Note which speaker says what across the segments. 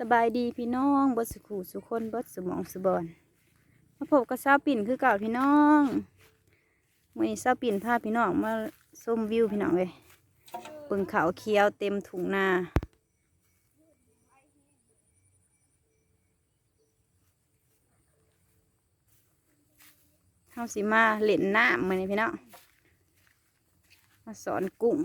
Speaker 1: สบายดีพี่น้องบดสุขูสุคนบดสมองสุบอนมาพบกับสาปิ่นคือเก่าพี่น้องวันนี้สาปิ่นพาพี่น้องมาชมวิวพี่น้องเลยปึงเขาเขียวเต็มถุงนาเฮาสิมาเล่นน้ำมื้อนี้พี่น้องมาสอนกุ้ง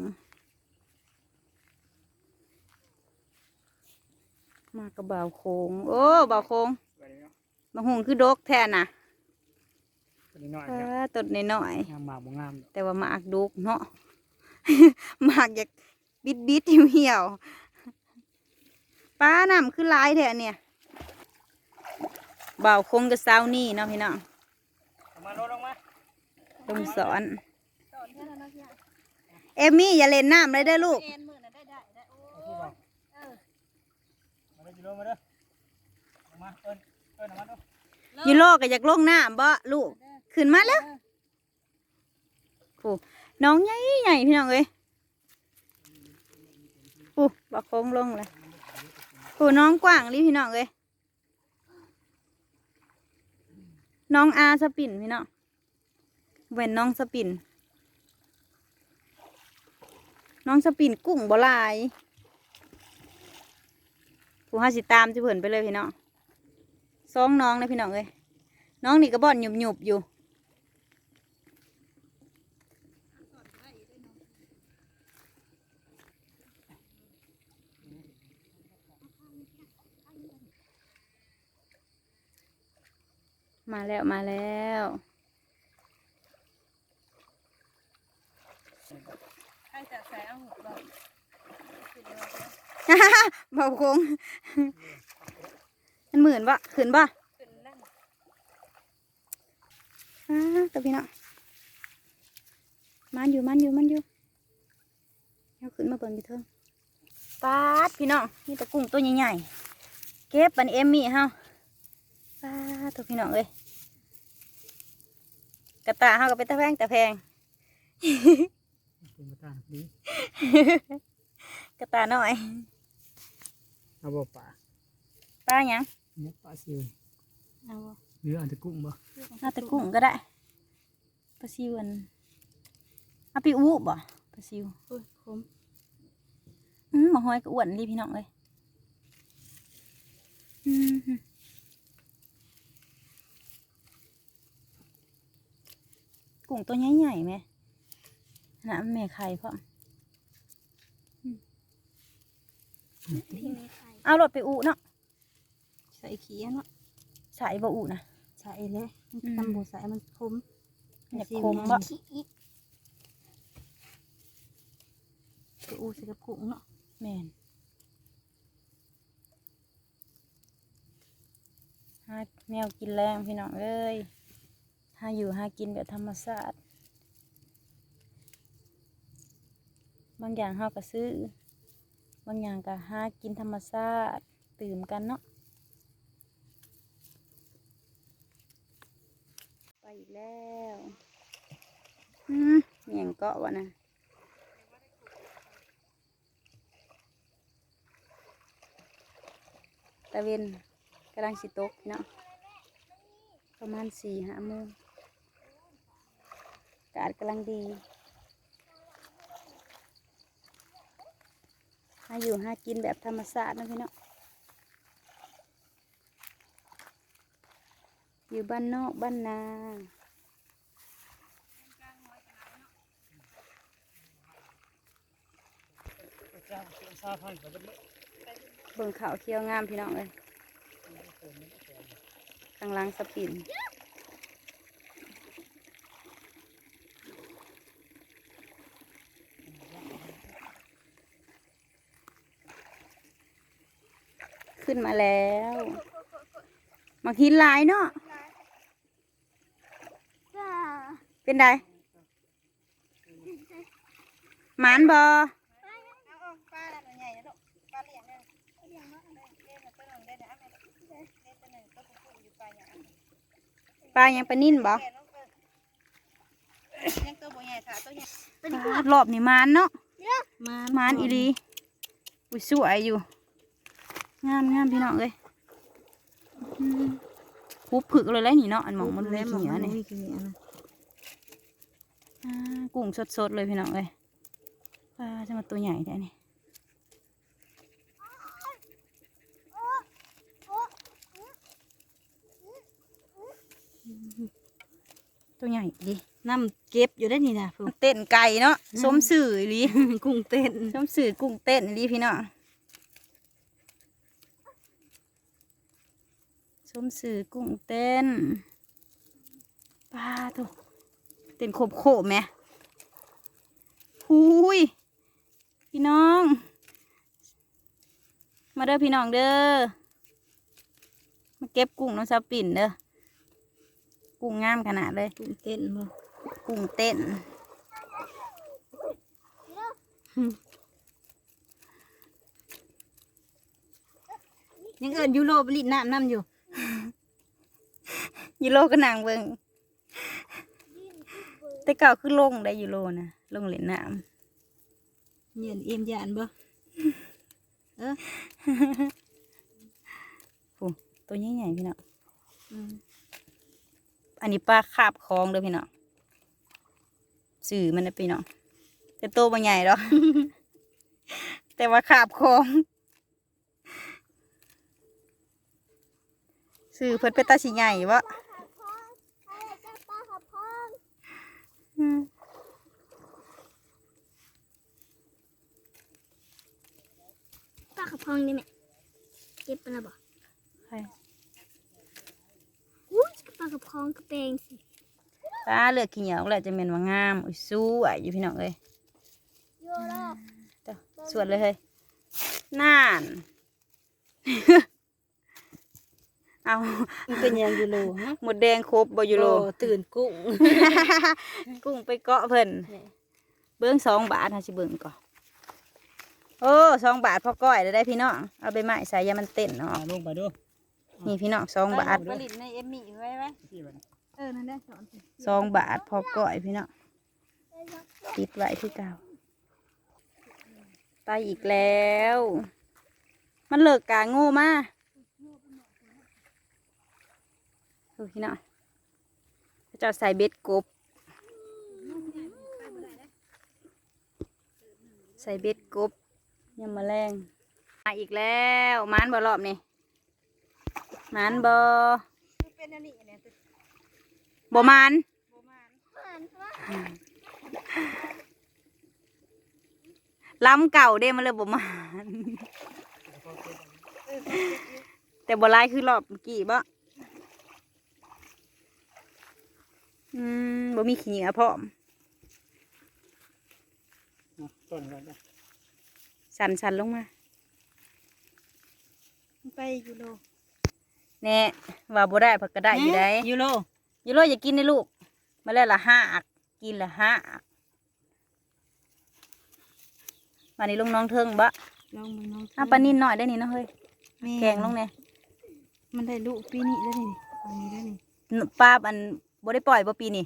Speaker 1: มากระเบาวโคงโอ้เบาวโคง
Speaker 2: ไปเลยเนาะ
Speaker 1: บางหงคือดกแท้น่ะ
Speaker 2: ไปนิดหน่อย
Speaker 1: เอ
Speaker 2: ครับ
Speaker 1: อต้นน้อย
Speaker 2: งามมากบ่งาม
Speaker 1: ๆแต่ว่าหมากดกเนาะหมากอยากบิดบิดๆเหี่ยวๆป้าน้ำคือหลายแท้เนี่ยเบาวโคงกับสาวนี่เนาะพี่น้อง
Speaker 2: เอามาลดลงมา
Speaker 1: ลงสอนเอมมี่อย่าเล่นน้ำเลยเด้อลูก
Speaker 2: เอาที่บอก กิโลมาเด้อลงมาเอิ้นเอิ้นออกมาดู
Speaker 1: ยูโรก็อยากลงน้ำบ่ลูกขึ้นมาแล้วโอ้น้องใหญ่ใหญ่พี่น้องเอ้ยโอ้บักโค้งลงเลยโอ้น้องกว้างลิพี่น้องเอ้ยน้องอาสปินพี่น้องเว้นน้องสปิน น้องสปินกุ้งบ่ลาย ผู้ห้าสิตามจะเผินไปเลยพี่น้องสองน้องนะพี่น้องเอ้ยน้องนี่ก็บ่อนหยุบหยุบอยู่มาแล้วมาแล้ว
Speaker 3: ใครจะใส่เอาหัวบอก
Speaker 1: เบาคงมันหมื่นปะขึ้นปะ
Speaker 3: ขึ้นนั่น
Speaker 1: อ่าตัวพี่น้องมันอยู่มันอยู่มันอยู่เอาขึ้นมาเบิ่งดิเถิงปาดพี่น้องนี่ตะกุ้งตัวใหญ่ๆเก็บปันเอมมี่เฮาปาดตัวพี่น้องเอ้ยกระตาเฮาก็เป็นตะแพงตะแพง
Speaker 2: เป็นประธานดี
Speaker 1: กระตาหน่อย
Speaker 2: เอาบ่ป่า
Speaker 1: ป้าหยัง
Speaker 2: เนี่ยป่าซิว
Speaker 1: เอาบ่
Speaker 2: หรือเอันจะกุ้งบ่
Speaker 1: น่าตะกุ้งก็ได้ปลาซิวอันเอาไปอู้บ่ปลาซิว
Speaker 3: โอ้ยคม
Speaker 1: อืมหมาหอยก็อ้วนรีพี่น้องเลยอืมฮึกุ้งตัวใหญ่ๆไหมนะแม่ไข่พ่อม
Speaker 3: ที่มีไข่
Speaker 1: เอารถไปอู้เนาะ
Speaker 3: ใส่ขี้เนาะ
Speaker 1: ใส่บ่อู้นะ
Speaker 3: ใส่เลย
Speaker 1: อืม
Speaker 3: ตำบูใส่มันคม
Speaker 1: อยากคมบ่
Speaker 3: ขี้อีกไปอู้ใส่กระปุกเนาะ
Speaker 1: แม่นหาแมวกินแรงพี่น้องเอ้ยหาอยู่หากินแบบธรรมชาติบางอย่างเฮาก็ซื้อ บางอย่างก็หากินธรรมชาติตื่มกันเนาะไปอีกแล้วอืมเมียงเกาะวะนะตะเวนกำลังสิตกเนาะประมาณสี่ห้าโมงอากาศกำลังดี หาอยู่หากินแบบธรรมชาตินะพี่เนาะอยู่บ้านนอกบ้านนา
Speaker 2: เบิ่
Speaker 1: งขาวเคี้ยวงามพี่น้องเลยข้างล่างสปิน ขึ้นมาแล้วมาหินหลายเนาะเป็นไดหมานบอ
Speaker 3: เอาปลาตัวใหญ่นะลูกปลาเลี้ยงเนี่ยเลี้ยงเนาะเลี้ยงตัวหนึ่งได้นะแม่เลี้ยงตัวหนึ่งตัวผู้อยู่ปลาอย่าง
Speaker 1: ปลายังปลานิ่นบ่
Speaker 3: แก่น้องเกิดยังตัวบ่ใหญ่ค่ะตัวใหญ่
Speaker 1: รอบนี่หมานเนาะ
Speaker 3: มา
Speaker 1: หมานอีหลีอุ้ยสวยอยู่ งามงามพี่น้องเลยอืมคุบผึกเลยแหล้วนี่เนาะอันหมองมันเลยขี้เหนียวนี่
Speaker 3: มีขี้เหนียวนะ
Speaker 1: อ่ากุ้งสดๆเลยพี่น้องเลยปลาจะมาตัวใหญ่แท้นี่ตัวใหญ่ดิ
Speaker 3: น้ำเก็บอยู่ได้นี่นะพว
Speaker 1: มั
Speaker 3: ก
Speaker 1: นเต้นไก่เนาะสมสื่ออีหลี
Speaker 3: กุ้งเต้น
Speaker 1: สมสื่อกุ้งเต้นอีหลีพี่น้อง สมสื่อกุ้งเต้นปลาตัวเต้นโคบโคบไหมหุยพี่น้อง มาเด้อพี่น้องเด้อมาเก็บกุ้งน้องสาวปิ่นเด้อกุ้งงามขนาดเลย
Speaker 3: กุ้งเต้นบ่
Speaker 1: กุ้งเต้น
Speaker 3: ยังเอิญยูโรไปลิดน้ำน้ำอยู่
Speaker 1: ยูโรก็นางเบิงแต่เก่าคือลงได้ยูโรนะลงเล่นน้
Speaker 3: เหยียนเอ็มยานบ่ำ
Speaker 1: ตัวใหญ่ๆพี่น้อง
Speaker 3: อืม
Speaker 1: อันนี้ปลาคาบคลองเด้อพี่น้องสื่อมันนะพี่น้องแต่โตวบ่ใหญ่หรอกแต่ว่าคาบคลองสื่อเพิ่นเป็นตาสีใหญ่วะ อืม
Speaker 4: ปลากระพองนี่แม่เก็บไปแล้วบ่
Speaker 1: ใช่
Speaker 4: อุ้ยปลากระพองกระเปงสิ
Speaker 1: ปลาเลือกขี้เหนียวแหละจะเป็นว่างามอุ้ยสู้อะอยู่พี่น้องเอ้ย
Speaker 4: โยโร
Speaker 1: เจ้าสวดเลยเฮ้ยน่าน เอา
Speaker 3: มันเป็นหยังยูโรฮะ
Speaker 1: หมดแดงครบบ่อยู่โล
Speaker 3: โอ้ตื่นกุ้ง
Speaker 1: กุ้งไปเกาะเพิ่น
Speaker 3: นี่
Speaker 1: เบิ้งสองบาทฮะสิเบิ้งก่อนโอ้สองบาทพอก้อยเลยได้พี่น้องเอาไปไม้ใส่ยามันเต้นเนาะ
Speaker 2: เอาลงไปดู
Speaker 1: นี่พี่น้องสองบาท
Speaker 3: ผลิตในเอมมี่ไว้ไว้
Speaker 2: ที่มัน
Speaker 3: เออนั่นได้สอน
Speaker 1: สองบาทพอก้อยพี่น้องติดไว้ที่เก่าไปอีกแล้ว มันเลิกกาโง่มา ดูพี่น้องพระเจ้าใส่เบ็ดกบ ใส่เบ็ดกบยำแมลงมาอีกแล้วมานบ่รอบนี่หมานบ่
Speaker 3: คือเนี่ยตัว
Speaker 1: บ่มาน
Speaker 3: โบมาน
Speaker 1: ล้ำเก่าเด้มันเลยบ่มานแต่บ่ลายคือรอบเมื่อกี้บ่ อืมบ่มีขี้เหนียวพร้อม
Speaker 2: เอาต้นกันนะ
Speaker 1: สั่นสั่นลงมา
Speaker 3: ไปยูโร
Speaker 1: แน่ว่าบ่ได้เพักก็ได้อยู่ได้
Speaker 3: ยูโร
Speaker 1: ยูโรอย่ากินในลูก มาแล้วละห้าอักกินละห้าอักวันนี้ลงน้องเทิงบะ
Speaker 3: ลองมือน้อง
Speaker 1: อะปลานินหน่อยได้นี่เนาะเฮ้ย
Speaker 3: ม่
Speaker 1: แกงลงเนี่ย
Speaker 3: มันได้ลูกปีนี้ได้นี่ปีนี้ได้นี่
Speaker 1: ปลาอัน บ่ได้ปล่อยบ่ปีนี่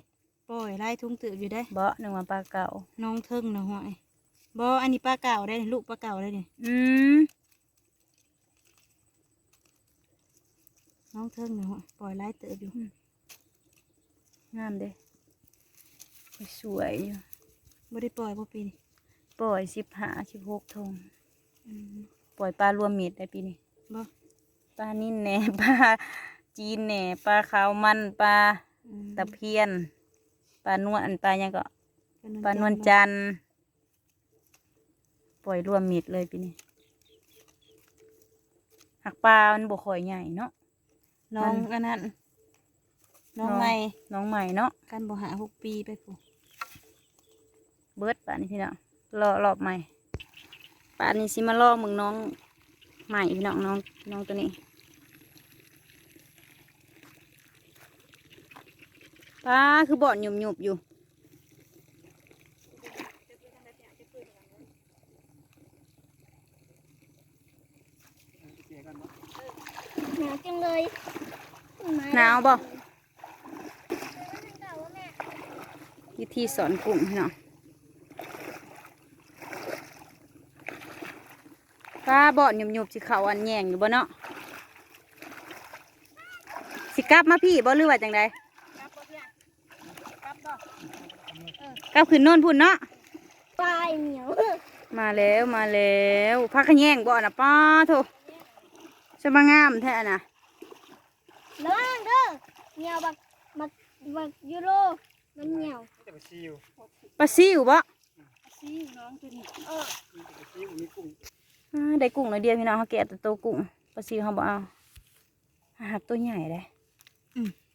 Speaker 3: ปล่อยไล่ทุ่งตืบอยู่ได้
Speaker 1: บ่นึกว่าปลาเก่า
Speaker 3: น้องเทิงนะหอยบ่อันนี้ปลาเก่าได้นี่ลูกปลาเก่าได้นี่
Speaker 1: อืม
Speaker 3: น้องเทิงนะหอยปล่อยไล่เติบอยู่
Speaker 1: งามเด้สวยอยู่
Speaker 3: บ่ได้ปล่อยบ่ปีนี้
Speaker 1: ปล่อยสิบห้าสิบหกทง
Speaker 3: อืม
Speaker 1: ปล่อยปลารวมมิตรได้ปีนี้
Speaker 3: บ่
Speaker 1: ปลานิ่นแหน่ปลาจีนแหน่ปลาขาวมันปลา
Speaker 3: อืม
Speaker 1: ตะเพียนปลานวลอันปลายังก็
Speaker 3: ปลานวล
Speaker 1: ปลานวล
Speaker 3: จันทร์
Speaker 1: จันทร์ปล่อยรวมมิดเลยปีนี้หักปลา มันบกข่อยใหญ่เนาะ
Speaker 3: น้องอันนั้นน้อง
Speaker 1: น้อง
Speaker 3: ใหม่
Speaker 1: น้องใหม่เนาะ
Speaker 3: กันบ่หาหกปีไปกู
Speaker 1: เบิดป่านนี้พี่น้องรอรอบใหม่ป่านนี้สิมาลอกมึงน้องใหม่พี่น้องน้องน้องตัวนี้ ปลาคือบ่อนหยุบหยุบๆอยู่
Speaker 2: เกี่ยกันบ่
Speaker 4: หนาวจังเลย
Speaker 1: หนาวบ่
Speaker 4: เก่าว่าแม่
Speaker 1: วิธีสอนกุ้งพี่น้องป้าบ่อนหยุบๆสิเขาอันแยงอยู่บ่เนาะสิกลับมาพี่บ่หรือว่าจังใด
Speaker 3: กลับบ่เพื่อนกลับบ่
Speaker 1: กลับขึ้นโน่นพุ่นเนาะ
Speaker 4: ปลายเหนียว
Speaker 1: มาแล้วมาแล้วพักขะแยงบ่นะป้าโถจะมางามแท้น่ะ
Speaker 4: ระวังเด้อเหนียวบักบักบักยูโรมันเหนียว
Speaker 2: แต่ปลาซิว
Speaker 1: ปลาซิวบ่
Speaker 3: ซีน้องตัวนี้
Speaker 4: เออ
Speaker 2: มีแต่ปลาซิวมีกุ้ง
Speaker 1: อ่าได้กุ้งหน่อยเดียวพี่น้องเขาแกะแต่ตัวกุ้งปลาซิวเขาบ่เอาหักตัวใหญ่เลย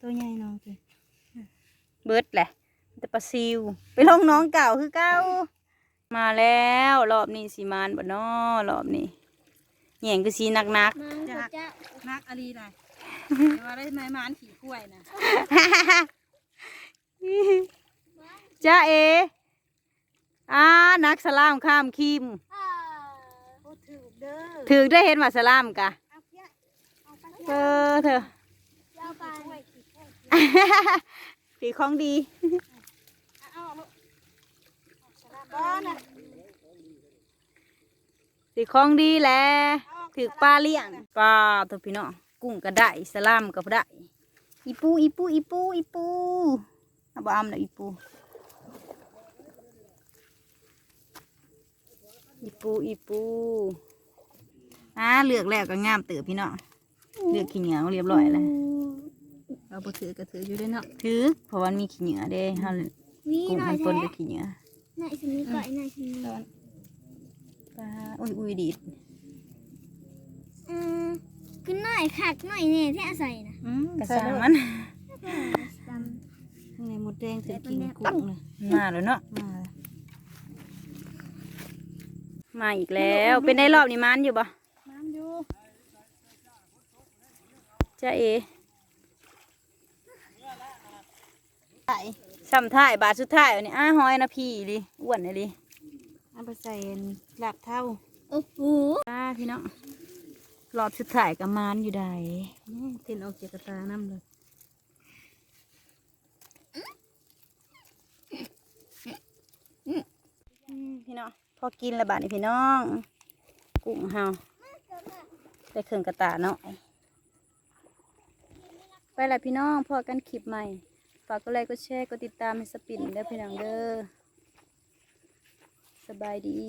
Speaker 3: ตัวใหญ่น้องตัว
Speaker 1: เบิดแหละ แต่ปลาซิว ไปลงน้องเก่าคือเก่ามาแล้วรอบนี้สีมานบ่น้อรอบนี้แหย่งคือสีหนัก
Speaker 4: มาเถอะจ้า
Speaker 3: นักอะไรได้ว่าได้ไม้มานขี่กล้วยนะ
Speaker 1: ๆจ้าเออ่านักสลามข้ามคิม
Speaker 4: อ่า
Speaker 3: โอ้ถือเด้อ
Speaker 1: ถือได้เห็นว่าสลามกะ
Speaker 3: เอาเพี้ยเอาไป
Speaker 1: เออเธอ
Speaker 4: ยาวไป
Speaker 3: กล้วยขี่กล้วย
Speaker 1: สีของดี
Speaker 3: เอาลูก บ้านะ
Speaker 1: สีของดีแหละถือปลาเลี้ยงปลาตัวพี่น้องกุ้งก็ได้สลามก็ได้อีปูอีปูอีปูอีปูเอาบ่อำเลยอีปูอีปูอีปูอ่าเลือกแล้วก็งามเติบพี่น้องเลือกขี้เหนียวเรียบร้อยแล้ว
Speaker 3: เราบ่ถือก็ถืออยู่ด้วยเนาะ
Speaker 1: ถือเพราะว่ามันมีขี้เหนียวเด้เฮา
Speaker 4: นี่
Speaker 1: กุ้ง
Speaker 4: หน่อ
Speaker 1: มั
Speaker 4: ย
Speaker 1: นป
Speaker 4: แท้
Speaker 1: นด้วยขี้เหนียว
Speaker 4: หน่อยสิมีก่อยหน่อยสิมี
Speaker 1: ปลาอุ้ยอุ้ยดีด
Speaker 4: อืมคือหน่อยคักหน่อยเนี่ยที่อาศัยนะ
Speaker 3: อืม
Speaker 1: กระ
Speaker 3: ใส่
Speaker 1: ซัง
Speaker 3: แล้ว
Speaker 1: มัน
Speaker 4: จ
Speaker 3: ข้างในหมดแดงถึงกินกุ้งเลย
Speaker 1: มาแล้วเนาะ
Speaker 3: มาแล้ว
Speaker 1: มาอีกแล้วเป็นได้รอบนี้มันอยู่ปะ
Speaker 3: น้ำอยู่
Speaker 1: จ้าเอ ซ้ำท้ายบาทสุดท้ายอันนี้อ้าหอยนะพี่ดิอ้วนเลยดิ
Speaker 3: เอาไปใส่หลับเท่าำ
Speaker 4: โอ้โห
Speaker 1: ป้าพี่น้องรอบสุดท้ายกับมันอยู่ใด
Speaker 3: นี่ตินออกจากกระตาน้ำเลย
Speaker 1: อืมพี่น้องพอกินและบาทนี่พี่น้อง กุ้งเฮาได้เครื่องกระตาเนาะไปละพี่น้องพอกันคลิปใหม่ ฝากกดไลค์กดแชร์กดติดตามให้สปินเด้อพี่น้องเด้อสบายดี